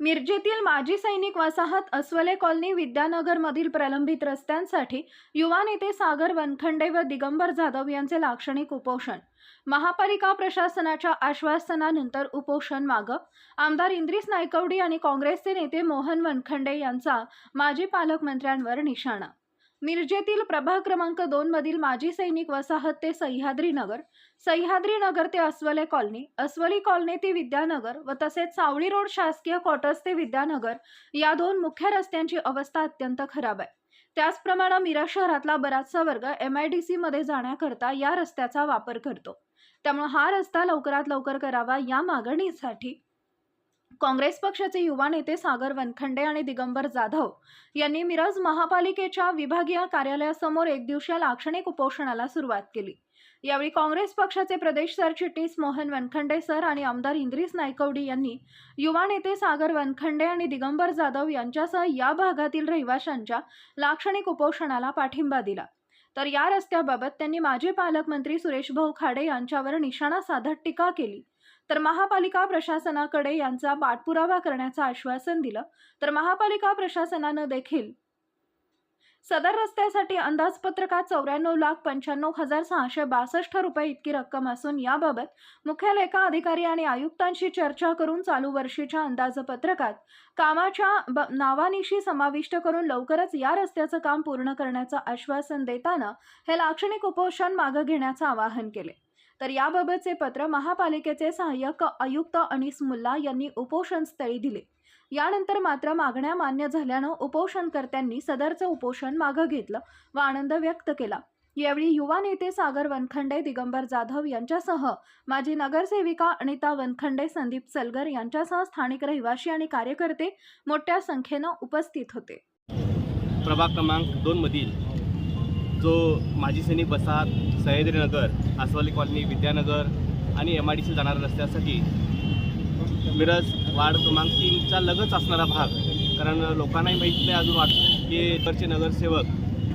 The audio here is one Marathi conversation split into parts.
मिरजेतील माजी सैनिक वसाहत अस्वले कॉलनी विद्यानगरमधील प्रलंबित रस्त्यांसाठी युवा नेते सागर वनखंडे व दिगंबर जाधव यांचे लाक्षणिक उपोषण. महापालिका प्रशासनाच्या आश्वासनानंतर उपोषण मागं आमदार इंद्रिस नायकवडी आणि काँग्रेसचे नेते मोहन वनखंडे यांचा माजी पालकमंत्र्यांवर निशाणा. मिरजेतील प्रभाग क्रमांक दोन मधील माजी सैनिक वसाहत ते सह्याद्री नगर. सह्याद्री नगर ते अस्वले कॉलनी. अस्वली कॉलनी ते विद्यानगर व तसेच सावळी रोड शासकीय क्वार्टर्स ते विद्यानगर या दोन मुख्य रस्त्यांची अवस्था अत्यंत खराब आहे. त्याचप्रमाणे मिरज शहरातला बराचसा वर्ग एम आय डी मध्ये जाण्याकरता या रस्त्याचा वापर करतो. त्यामुळे हा रस्ता लवकरात लवकर करावा या मागणीसाठी काँग्रेस पक्षाचे युवा नेते सागर वनखंडे आणि दिगंबर जाधव यांनी मिरज महापालिकेच्या विभागीय कार्यालयासमोर एकदिवसीय लाक्षणिक उपोषणाला सुरुवात केली. यावेळी काँग्रेस पक्षाचे प्रदेश सरचिटणीस मोहन वनखंडे सर आणि आमदार इंद्रिस नायकवडी यांनी युवा नेते सागर वनखंडे आणि दिगंबर जाधव यांच्यासह या भागातील रहिवाशांच्या लाक्षणिक उपोषणाला पाठिंबा दिला. तर या रस्त्याबाबत त्यांनी माजी पालकमंत्री सुरेश भाऊ खाडे यांच्यावर निशाणा साधत टीका केली. तर महापालिका प्रशासनाकडे यांचा पाठपुरावा करण्याचं आश्वासन दिलं. तर महापालिका प्रशासनानं देखील सदर रस्त्यासाठी अंदाजपत्रकात चौऱ्याण्णव लाख पंच्याण्णव हजार सहाशे बासष्ट रुपये इतकी रक्कम असून याबाबत मुख्य लेखा अधिकारी आणि आयुक्तांशी चर्चा करून चालू वर्षीच्या अंदाजपत्रकात कामाच्या ब- नावानिशी समाविष्ट करून लवकरच या रस्त्याचं काम पूर्ण करण्याचं आश्वासन देताना हे लाक्षणिक उपोषण मागं घेण्याचं आवाहन केले. तर याबाबतचे पत्र महापालिकेचे सहाय्यक आयुक्त अनिस मुल्ला यांनी उपोषणस्थळी दिले. यानंतर मात्र मागण्या मान्य झाल्यानं उपोषणकर्त्यांनी सदरचं उपोषण मागं घेतलं व आनंद व्यक्त केला. यावेळी युवा नेते सागर वनखंडे दिगंबर जाधव यांच्यासह माजी नगरसेविका अनिता वनखंडे संदीप सलगर यांच्यासह स्थानिक रहिवासी आणि कार्यकर्ते मोठ्या संख्येनं उपस्थित होते. प्रभाग क्रमांक दोनमधील जो माजी सैनिक वसाहत सह्याद्रीनगर आसवाली कॉलनी विद्यानगर आणि एम आय डी सी जाणाऱ्या रस्त्यासाठी मिरज वार्ड क्रमांक तीनचा लगच असणारा भाग. कारण लोकांनाही माहीत नाही अजून वाटतं की इकडचे नगरसेवक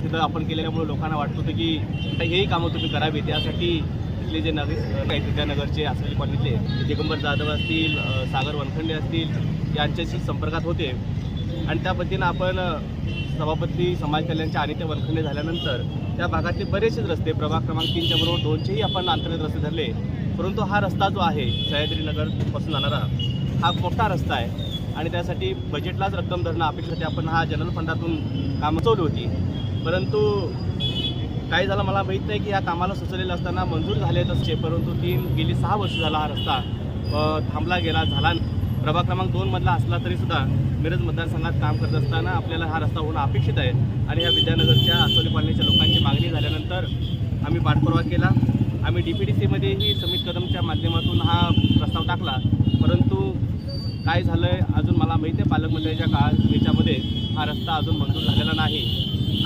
तिथं आपण केल्यामुळे लोकांना वाटत होतं की आता हेही कामं तुम्ही करावी त्यासाठी तिथले जे नगर काही विद्यानगरचे आसवाली कॉलनीतले दिगंबर जाधव असतील सागर वनखंडे असतील यांच्याशी संपर्कात होते. आणि त्या पद्धतीनं आपण सभापती समाज कल्याणच्या आणि ते झाल्यानंतर त्या भागातले बरेचसेच रस्ते प्रभाग क्रमांक तीनच्या बरोबर दोनशेही आपण अंतर्गत रस्ते धरले. परंतु हा रस्ता जो आहे सह्याद्रीनगरपासून जाणारा हा मोठा रस्ता आहे. आणि त्यासाठी बजेटलाच रक्कम धरणं अपेक्षित आपण हा जनरल फंडातून कामं चवली होती. परंतु काय झालं मला माहीत नाही की या कामाला सुचलेलं असताना मंजूर झाले तसचे परंतु तीन गेली सहा वर्ष झाला हा रस्ता थांबला गेला झाला नाही. प्रभाग क्रमांक दोनमधला असला तरीसुद्धा मिरज मतदारसंघात काम करत असताना आपल्याला हा रस्ता होणं अपेक्षित आहे. आणि ह्या विद्यानगरच्या आसोली कॉलनीच्या लोकांची मागणी झाल्यानंतर आम्ही पाठपुरावा केला. आम्ही डी पी डी सीमध्येही समित कदमच्या माध्यमातून हा प्रस्ताव टाकला. परंतु काय झालं आहे अजून मला माहिती आहे पालकमंत्र्यांच्या काळ याच्यामध्ये हा रस्ता अजून मंजूर झालेला नाही.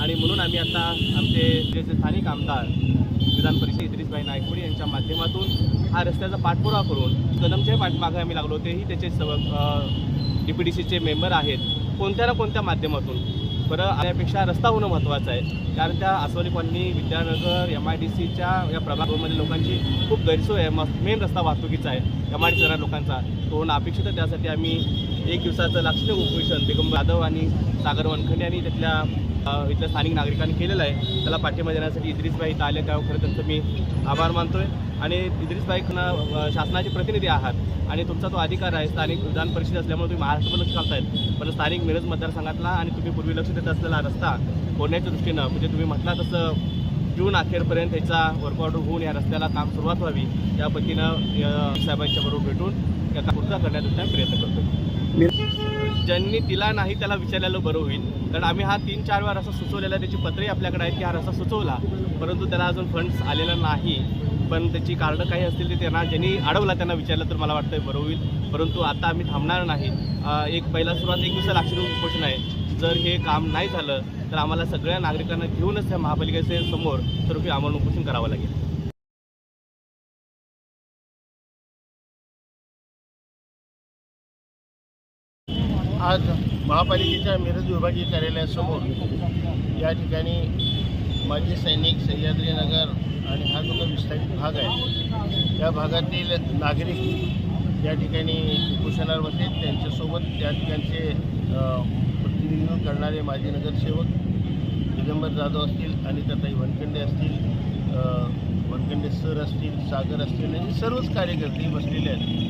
आणि म्हणून आम्ही आता आमचे जे स्थानिक आमदार विधान परिषद इद्रिसबाई नायकवडी यांच्या माध्यमातून हा रस्त्याचा पाठपुरावा करून कदमच्याही पाठमागे आम्ही लागलो. तेही त्याचे सव डी पी डी सीचे मेंबर आहेत. कोणत्या ना कोणत्या माध्यमातून. बरं आल्यापेक्षा रस्ता होणं महत्त्वाचं आहे. कारण त्या Asawali colony Vidyanagar M I D सीच्या या प्रभागामध्ये लोकांची खूप गैरसोय आहे. मग मेन रस्ता वाहतुकीचा आहे. एम आय डी जाणाऱ्या लोकांचा तो होणं अपेक्षित आहे. त्यासाठी आम्ही एक दिवसाचं लाक्षणिक उपोषण बेगम जाधव आणि सागर वनखंडे आणि त्यातल्या इथल्या स्थानिक नागरिकांनी केलेलं आहे. त्याला पाठिंबा देण्यासाठी इद्रिसबाई इथं आले त्यावर खरं त्यांचं मी आभार मानतोय. आणि इद्रिसबाई शासनाचे प्रतिनिधी आहात. आणि तुमचा तो अधिकार आहे. स्थानिक विधान परिषद असल्यामुळे तुम्ही महाराष्ट्रभर लक्ष घालतायत पण स्थानिक मिरज मतदारसंघातला आणि तुम्ही पूर्वी लक्ष देत असलेला रस्ता फोडण्याच्या दृष्टीनं म्हणजे तुम्ही म्हटला तसं जून अखेरपर्यंत याचा वर्कआउट होऊन या रस्त्याला काम सुरुवात व्हावी या पद्धतीनं साहेबांच्या बरोबर भेटून या काम पूर्ण करण्याचा प्रयत्न करतो ज्यांनी दिला नाही त्याला विचारलेलं बरं होईल. कारण आम्ही हा तीन चार वेळा रस्ता सुचवलेला त्याची पत्रही आपल्याकडे आहेत की हा रस्ता सुचवला. परंतु त्याला अजून फंड्स आलेला नाही. पण त्याची कारणं काही असतील ते त्यांना ज्यांनी अडवला त्यांना विचारलं तर मला वाटतं बरं होईल. परंतु आता आम्ही थांबणार नाही. एक पहिला सुरुवात एक दिवसाला अक्षर उपोषण आहे. जर हे काम नाही झालं तर आम्हाला सगळ्या नागरिकांना घेऊनच त्या महापालिकेचे समोर स्वरूपी आम्हाला उपोषण करावं लागेल. आज महापालिकेच्या मिरज विभागीय कार्यालयासमोर या ठिकाणी माजी सैनिक सह्याद्रीनगर आणि हा जो काही विस्तारित भाग आहे या भागातील नागरिक या ठिकाणी उपोषणावर होते त्यांच्यासोबत त्या ठिकाणचे प्रतिनिधित्व करणारे माजी नगरसेवक दिगंबर जाधव असतील अनिताताई वनखंडे असतील वनखंडे सर असतील सागर असतील आणि सर्वच कार्यकर्ते बसलेले आहेत.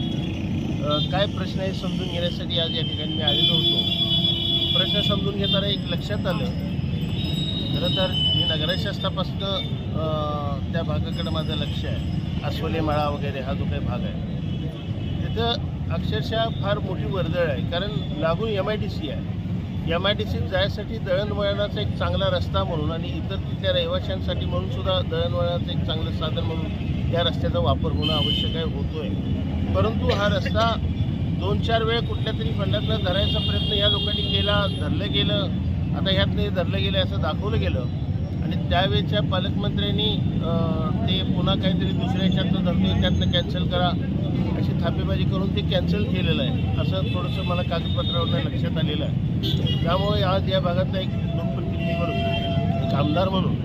काय प्रश्न आहे समजून घेण्यासाठी आज या ठिकाणी मी आलेलो होतो. प्रश्न समजून घेताना एक लक्षात आलं. खरं तर मी नगराशास्त्रापासून त्या भागाकडे माझं लक्ष आहे. अस्वले माळा वगैरे हा जो काही भाग आहे. तिथं अक्षरशः फार मोठी वर्दळ आहे. कारण लागून एम आय डी सी आहे. एम आय डी सीत जायसाठी दळणवळणाचा एक चांगला रस्ता म्हणून आणि इतर तिथल्या रहिवाशांसाठी म्हणून सुद्धा दळणवळणाचं एक चांगलं साधन म्हणून या रस्त्याचा वापर होणं आवश्यक आहे होतो आहे परंतु हा रस्ता दोन चार वेळ कुठल्या तरी फंडातनं धरायचा प्रयत्न या लोकांनी केला धरलं गेलं आता ह्यात नाही धरलं गेलं असं दाखवलं गेलं. आणि त्यावेळच्या पालकमंत्र्यांनी ते पुन्हा काहीतरी दुसऱ्या ह्याच्यातनं धरतोय त्यातनं कॅन्सल करा अशी थापेबाजी करून ते कॅन्सल केलेलं आहे. असं थोडंसं मला कागदपत्रावरनं लक्षात आलेलं आहे. त्यामुळे आज या भागातला एक लोकप्रतिनिधी म्हणून एक आमदार म्हणून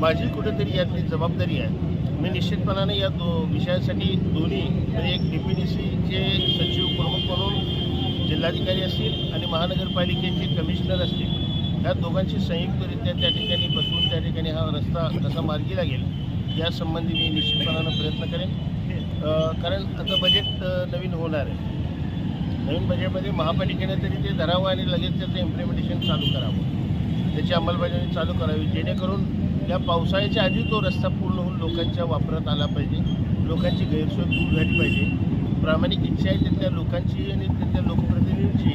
माझी कुठेतरी यातली जबाबदारी आहे. मी निश्चितपणाने या दो विषयासाठी दोन्ही म्हणजे एक डी पी डी सीचे सचिव प्रमुख म्हणून जिल्हाधिकारी असतील आणि महानगरपालिकेचे कमिशनर असतील. या दोघांची संयुक्तरित्या त्या ठिकाणी बसवून त्या ठिकाणी हा रस्ता कसा मार्गी लागेल यासंबंधी मी निश्चितपणानं प्रयत्न करेन. कारण आता बजेट नवीन होणार आहे. नवीन बजेटमध्ये महापालिकेने तरी ते धरावं आणि लगेच त्याचं इम्प्लिमेंटेशन चालू करावं. त्याची अंमलबजावणी चालू करावी जेणेकरून या पावसाळ्याच्या आधी तो रस्ता पूर्ण होऊन लोकांच्या वापरात आला पाहिजे. लोकांची गैरसोय दूर झाली पाहिजे. प्रामाणिक इच्छा आहे तिथल्या लोकांची आणि तिथल्या लोकप्रतिनिधींची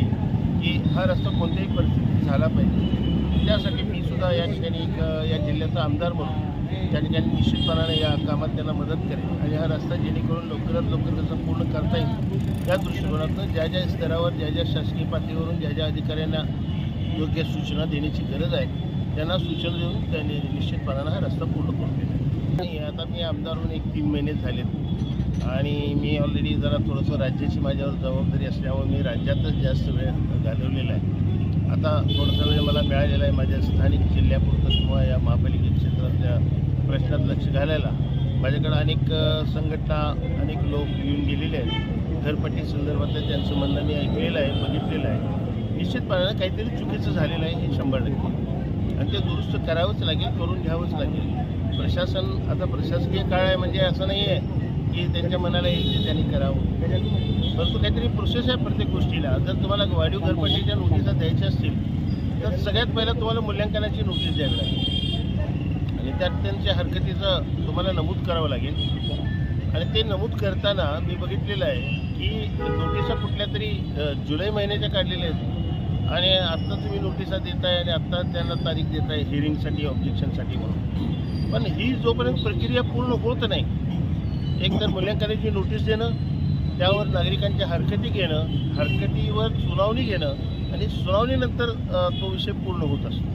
की हा रस्ता कोणत्याही परिस्थितीत झाला पाहिजे. त्यासाठी मी सुद्धा या ठिकाणी एक या जिल्ह्याचा आमदार म्हणून त्या ठिकाणी निश्चितपणाने या कामात त्यांना मदत करेल आणि हा रस्ता जेणेकरून लवकरात लवकर त्याचा पूर्ण करता येईल. या दृष्टिकोनातून ज्या ज्या स्तरावर ज्या ज्या शासकीय पातळीवरून ज्या ज्या अधिकाऱ्यांना योग्य सूचना देण्याची गरज आहे त्यांना सूचना देऊन त्यांनी निश्चितपणानं हा रस्ता पूर्ण करून दिला. आणि आता मी आमदार म्हणून एक तीन महिने झालेत. आणि मी ऑलरेडी जरा थोडंसं राज्याची माझ्यावर जबाबदारी असल्यामुळे मी राज्यातच जास्त वेळ घालवलेला आहे. आता थोडासा वेळ मला मिळालेला आहे माझ्या स्थानिक जिल्ह्यापुरतं किंवा या महापालिकेच्या क्षेत्रातल्या प्रश्नात लक्ष घालायला. माझ्याकडं अनेक संघटना अनेक लोक येऊन गेलेले आहेत. घरपट्टी संदर्भातलं त्यांचं म्हणणं मी ऐकलेलं आहे बघितलेलं आहे. निश्चितपणानं काहीतरी चुकीचं झालेलं आहे हे शंभर टक्के. आणि ते दुरुस्त करावंच लागेल करून घ्यावंच लागेल. प्रशासन आता प्रशासकीय काळ आहे म्हणजे असं नाही आहे की त्यांच्या मनाला येईल ते त्यांनी करावं. परंतु काहीतरी प्रोसेस आहे प्रत्येक गोष्टीला. जर तुम्हाला वाढीव घरपट्टीच्या नोटिसा द्यायच्या असतील तर सगळ्यात पहिलं तुम्हाला मूल्यांकनाची नोटीस द्यावी लागेल. आणि त्यात त्यांच्या हरकतीचं तुम्हाला नमूद करावं लागेल. आणि ते नमूद करताना मी बघितलेलं आहे की नोटिसा कुठल्या तरी जुलै महिन्याच्या काढलेल्या आहेत. आणि आत्ता तुम्ही नोटिसा देताय आणि आत्ता त्यांना तारीख देताय हिअरिंगसाठी ऑब्जेक्शनसाठी म्हणून. पण ही जोपर्यंत प्रक्रिया पूर्ण होत नाही एक तर मूल्यांकनाची नोटीस देणं त्यावर नागरिकांच्या हरकती घेणं हरकतीवर सुनावणी घेणं आणि सुनावणीनंतर तो विषय पूर्ण होत असतो.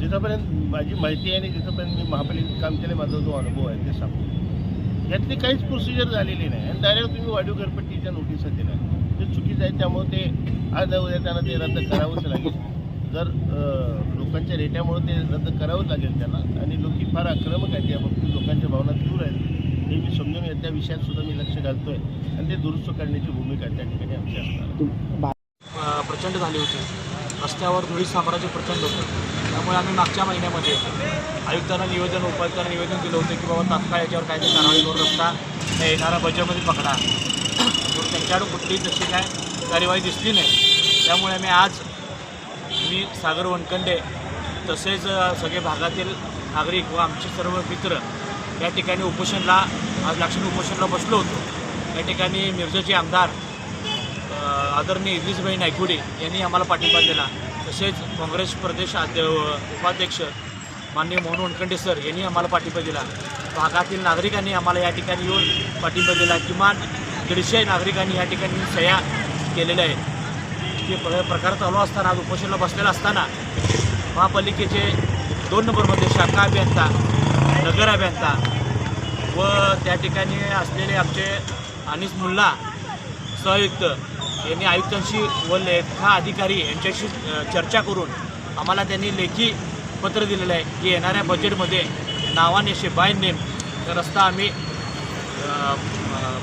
जिथंपर्यंत माझी माहिती आहे आणि जिथंपर्यंत मी महापालिकेत काम केलं माझा जो अनुभव आहे ते सांगतो. यातली काहीच प्रोसिजर झालेली नाही. आणि डायरेक्ट तुम्ही वाढीव घरपट्टीच्या नोटिसा दिल्या चुकीचं आहे त्यामुळे ते आज उद्या त्यांना ते रद्द करावंच लागेल. जर लोकांच्या रेट्यामुळे ते रद्द करावंच लागेल त्यांना आणि लोक फार आक्रमक आहेत या बाबतीत लोकांच्या भावना दूर आहेत. हे मी समजून घेत त्या विषयात सुद्धा मी लक्ष घालतो आहे आणि ते दुरुस्त करण्याची भूमिका त्या ठिकाणी आमची असणार प्रचंड झाली होती. रस्त्यावर धुळी साम्राज्य प्रचंड होतं. त्यामुळे आम्ही मागच्या महिन्यामध्ये आयुक्तांना निवेदन उपायुक्तांना निवेदन दिलं होतं की बाबा तात्काळ याच्यावर काहीतरी कारवाई करून रस्ता येणारा बजेटमध्ये पकडा. पण त्यांच्याकडून कुठलीही तशी काय कार्यवाही दिसली नाही. त्यामुळे मी आज मी सागर वनकंडे तसेच सगळे भागातील नागरिक व आमचे सर्व मित्र या ठिकाणी उपोषणला आज लक्ष्मी उपोषणला बसलो होतो. या ठिकाणी मिरजेचे आमदार आदरणीय इद्रिसभाई नायकुडे यांनी आम्हाला पाठिंबा दिला. तसेच काँग्रेस प्रदेश उपाध्यक्ष माननीय मोहन वनखंडे सर यांनी आम्हाला पाठिंबा दिला. भागातील नागरिकांनी आम्हाला या ठिकाणी येऊन पाठिंबा दिला. किमान दीडशे नागरिकांनी या ठिकाणी सह्या केलेल्या आहेत. हे प प्रकार चालू असताना आज उपोषणला बसलेला असताना महापालिकेचे दोन नंबरमध्ये शाखा अभियंता नगर अभियंता व त्या ठिकाणी असलेले आमचे अनिस मुल्ला सहयुक्त यांनी आयुक्तांशी व लेखा अधिकारी यांच्याशी चर्चा करून आम्हाला त्यांनी लेखी पत्र दिलेलं आहे की येणाऱ्या बजेटमध्ये नावाने बाय नेम रस्ता आम्ही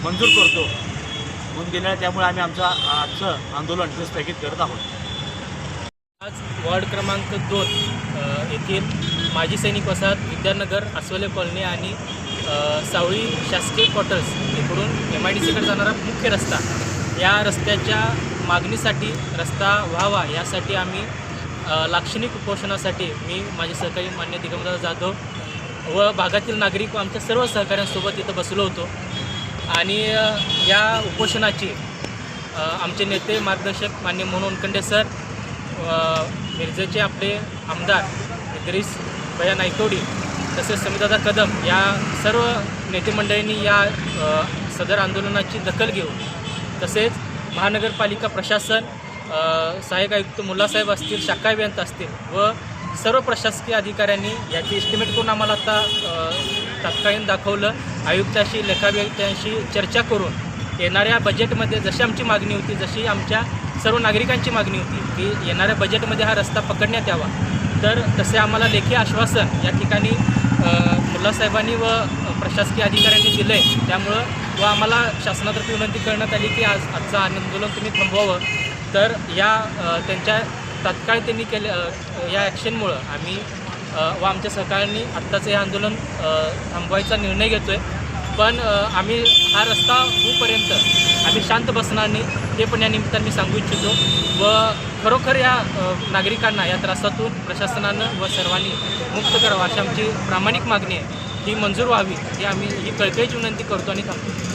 मंजूर करतो. होऊन गेल्या त्यामुळे आम्ही आमचं आजचं आंदोलन हे स्थगित करत आहोत. आज वॉर्ड क्रमांक दोन येथील माजी सैनिक वसाहत विद्यानगर अस्वले कॉलनी आणि सावळी शासकीय क्वार्टर्स इकडून एम आय डी सीकडे जाणारा मुख्य रस्ता. या रस्त्याच्या मागणीसाठी रस्ता व्हावा यासाठी आम्ही लाक्षणिक उपोषणासाठी मी माझे सहकारी मान्य दिगंबर जाधव व भागातील नागरिक व आमच्या सर्व सहकाऱ्यांसोबत इथं बसलो होतो. आणि या उपोषणाची आमचे नेते मार्गदर्शक मान्य मनोहन उनकंडे सर व मिरजेचे आपले आमदार इद्रिस भया नायकवडी तसेच समीदादा कदम या सर्व नेतेमंडळींनी या सदर आंदोलनाची दखल घेऊन तसेच महानगरपालिका प्रशासन सहाय्यक आयुक्त मुलासाहेब असतील शाखा अभियंता असतील व सर्व प्रशासकीय अधिकाऱ्यांनी याची इस्टिमेट करून आम्हाला आता तात्कालीन दाखवलं. आयुक्ताशी लेखाभियंत्यांशी चर्चा करून येणाऱ्या बजेटमध्ये जशी आमची मागणी होती जशी आमच्या सर्व नागरिकांची मागणी होती की येणाऱ्या बजेटमध्ये हा रस्ता पकडण्यात यावा. तर तसे आम्हाला लेखी आश्वासन या ठिकाणी मुलासाहेबांनी व प्रशासकीय अधिकाऱ्यांनी दिलं आहे त्यामुळं व आम्हाला शासनातर्फे विनंती करण्यात आली की आज आजचं आंदोलन तुम्ही थांबवावं. तर या त्यांच्या तात्काळ त्यांनी केले या ॲक्शनमुळं आम्ही व आमच्या सहकाऱ्यांनी आत्ताचं हे आंदोलन थांबवायचा निर्णय घेतो आहे पण आम्ही हा रस्ता होईपर्यंत आम्ही शांत बसणार नाही हे पण या निमित्ताने मी सांगू इच्छितो. व खरोखर या नागरिकांना या त्रासातून प्रशासनानं व सर्वांनी मुक्त करावं अशी आमची प्रामाणिक मागणी आहे. ही मंजूर व्हावी ही आम्ही ही कळकळीची विनंती करतो आणि थांबतो.